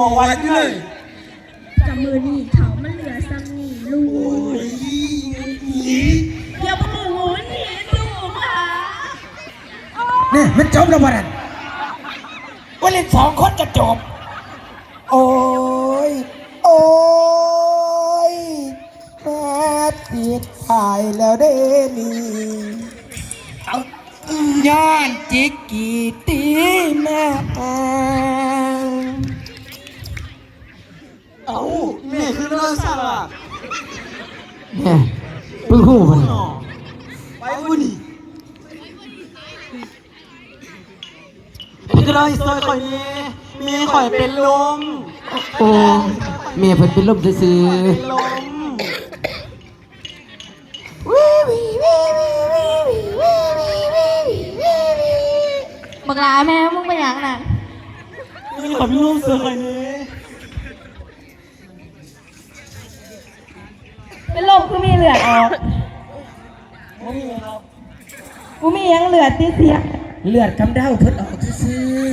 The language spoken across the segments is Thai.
มองวัดอยู่เลยกับมือนี่เขามันเหลือซ้ำนี่ลูกเดี๋ยวพวกหนูหนีลูกค่ะเนี่ยมันจบแล้ววันนั้นว่าเล่นสองคนจะจบ โอ้ย โอ้ยแม่ผิดตายแล้วเด้นี่เอาย้อนจิกกี่ตีแม่ เนี่ยเพิ่งหูมันไปบุนี่นี่ก็ได้ซอยข่อยนี้มีข่อยเป็นลมโอ้เมียเพิ่นเป็นลมซื่อเป็นลมบักลาแม่มึงไปอย่างนั้นมีข่อยเป็นลมเสือข่อยนี้ เป็นลมกูมีเหลือดออกไม่มีครับกูมียังเหลือดติเสียเลือดกำเด้าเพิ่นออกซื่อ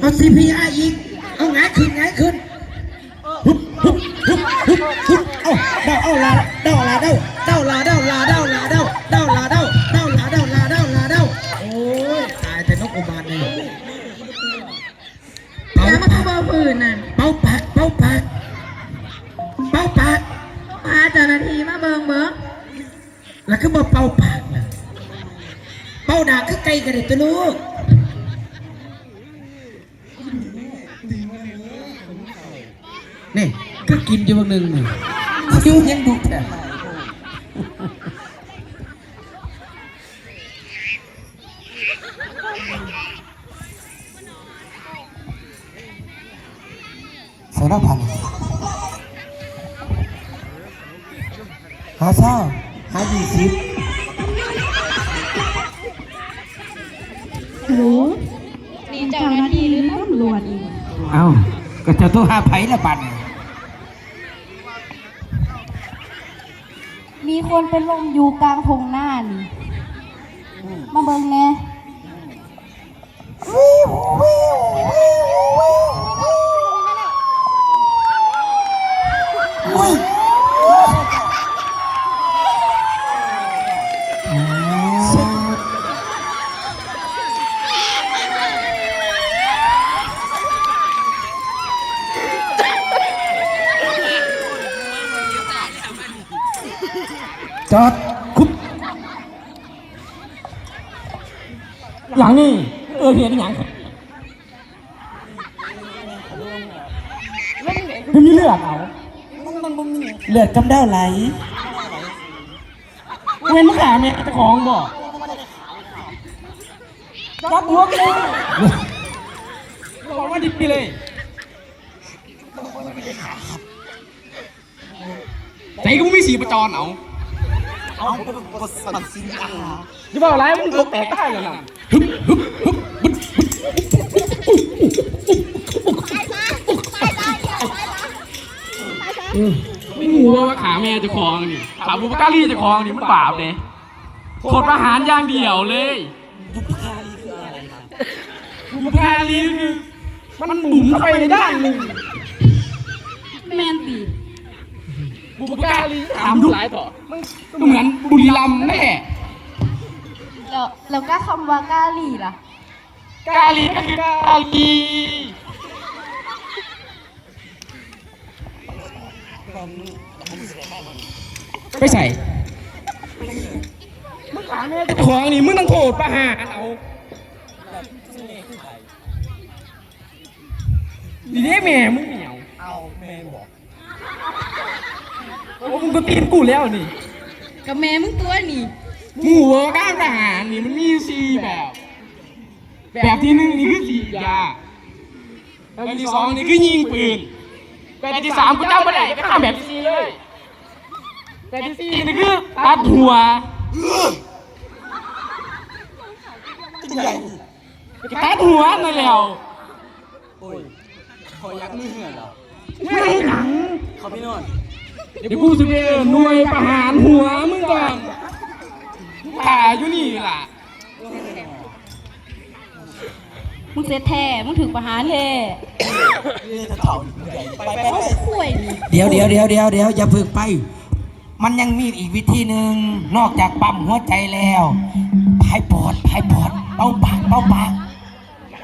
เอาซีพีอาอีก เอาง่ายขึ้นง่ายขึ้นฮึบฮึบฮึบฮึบฮึบเอาเดาเอาลาเดาเดาลาเดาเดาลาเดาลาเดาเดา แล้วก็มาเป่าปากนะเป่าดากคือไก่กันเลยตัวลูกนี่ก็กินอยู่บางหนึ่งนี่คิ้วยังดุแท้ใส่หน้าพันหาเช้า ดีสิบรู้มีเจ้าหน้าที่หรือตำรวจอีกๆเอ้าก็จะโทรหาไผละบัดนี้มีคนเป็นลมอยู่กลางทงหน้านี่มาเบิ่งแหน่ จอดคุบหลังนี่เออเห็นหยังมันมีเลือดเอาเลือดกำเด้าไหลเว้นมึงขาแม่เจ้าของบ่จับหัวกูเลยบอกว่าดิบไปเลยใจกูไม่สีประจรเอา จะบอกอะไรมึงตกแตกได้เลยนะฮึบฮึบฮึบบึ๊ดบึ๊ดไม่รู้ว่าขาแม่จะคลองนี่ขาบุปการีจะคลองนี่มันบาปเลยโคตรประหารอย่างเดียวเลยบุปการีคืออะไรครับบุปการีคือมันบุ๋มเข้าไปในด้านหนึ่งแมนตี บุปการีถามดูหลายต่อมันเหมือนบุรีรัมย์แน่แล้วแล้วก็คำว่ากาลีล่ะ กาลีก็คือกาลีไปใส่มึงขาแม่เจ้าของนี่มึงต้องโทษประหารเอาดีเด้แม่มึงเหนียว เอาแม่บอก โอ้มึงก็ตีนกูแล้วนี่กับแม่มึงตัวนี่หมู่ว่าการทหารนี่มันมีสี่แบบ แบบที่หนึ่งนี่คือสีดยาแบบที่สองนี่คือยิงปืนแบบที่สามกูจำไม่ได้ก็ทำแบบที่สี่เลยแบบที่สี่นี่คือตัดหัวเป็นใหญ่ตัดหัวนั่นแหล้วโอ้ยขอยักมือเหื่อนเหรอไม่หนังเขาพี่นนท์ เดี๋ยวกูจะไปหน่วยประหารหัวมึงก่อนถ่าอยู่นี่ล่ะ มึงเสียแท้ มึงถึงประหารแท้ไปไปเขาไปคุยนี่เดี๋ยวเดี๋ยวเดี๋ยวเดี๋ยวเดี๋ยวอย่าเพึ่งไป มันยังมีอีกวิธีหนึ่งนอกจากปั๊มหัวใจแล้วพายปอดพายปอดเป่าปากเป่าปาก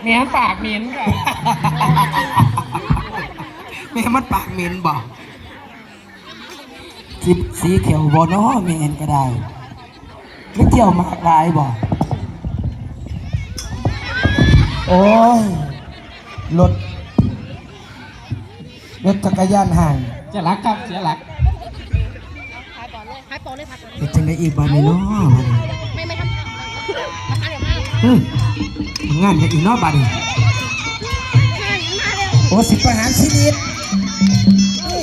เหม็นปากเหม็นค่ะแม่มันปากเหม็นบอก สีสีเขียวบอน้อแม่นก็ได้ไม่เที่ยวมากลายบอกโอ้ยรถรถจักรยานห่างเสียหลักครับเสียหลักเป็นจังได้อีกบานนี้เนาะไม่ไม่ทำงานอย่างอีกเนาะบานนี้โอ้สิประหารชีวิตโอ้ย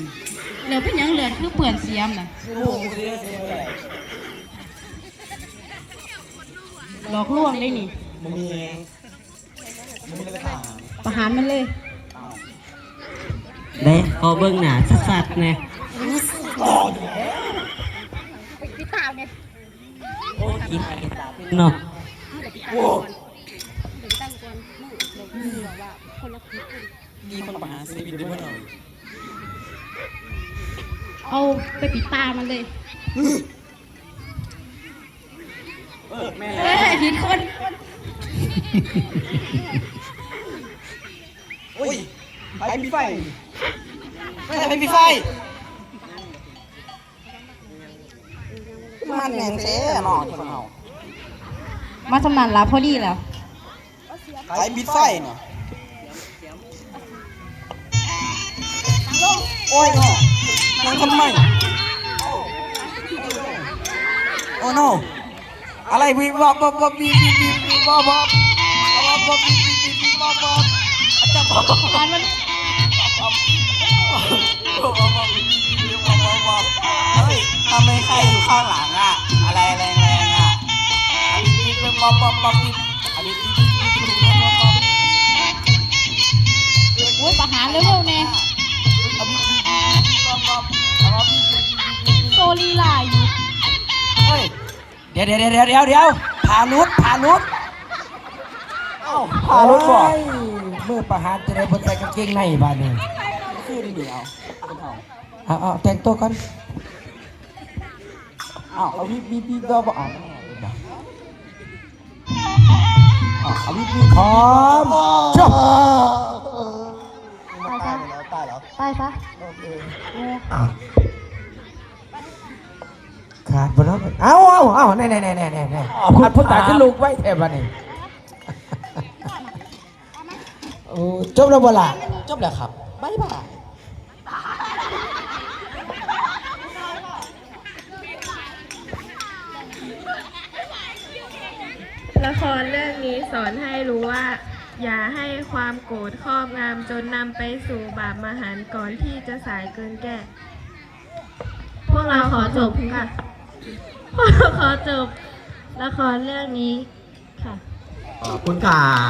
ลือเป็นหยังเหลือคือเปื่อนเสียมน่ะหลอกลวงได้นี่ประหารมันเลยเด้พอเบิ้งหนาสัดๆนะโอ้กินเนาะเอาไปปิดตามันเลยเอ้ยผิดคนไปมีไฟไม่ไปมีไฟ มันแหงเซ่หนอที่คนเฮามาสำนันรับพอดีแล้วไปปิดไฟเนาะโอ้ย เนาะนั่งทำไม โอ้ no อะไรวิบวับวับวับวิบวิบวิบวิบวับวับวับวับวิบวิบวิบวิบวับวับอาจารย์บอกวับวับวับวับวิบวิบวิบวับวับวับเฮ้ยทำไมใครอยู่ข้างหลังอะอะไรแรงๆอะอันนี้วิบวับวับวับวิบอันนี้วิบวิบวิบวิบวับวับวับโอ้ยประหารเร็วๆแน่อั ลีลาอยู่เฮ้ยเดี๋ยวเดี๋ยวเดี๋ยวเดี๋ยวเดี๋ยวพานุษพานุษเอ้าพารถบอกเมื่อประหารจะได้เพิ่นใส่กางเกงในบ้านนี่ขึ้นเดี๋ยวเป็นเอาเอาเอาแต่งตัวก่อนอ้าวเอาวิบวิบวิบวับวับอะอ้าวเอาวิบวิบพร้อมจบตายแล้วตายแล้วไปซะ ขาดบนนั้นเอาเอาเอาแน่แน่แน่แน่แน่แน่ขาดพุทธาขึ้นลูกไว้แทบบ้านนี่โอ้จบแล้วบ่ล่ะจบแล้วครับบ๊ายบายละครเรื่องนี้สอนให้รู้ว่า อย่าให้ความโกรธครอบงำจนนำไปสู่บาปมหันต์ก่อนที่จะสายเกินแก้ พวกเราขอจบค่ะพวกเรา ขอจบละครเรื่องนี้ค่ะ ขอบคุณค่ะ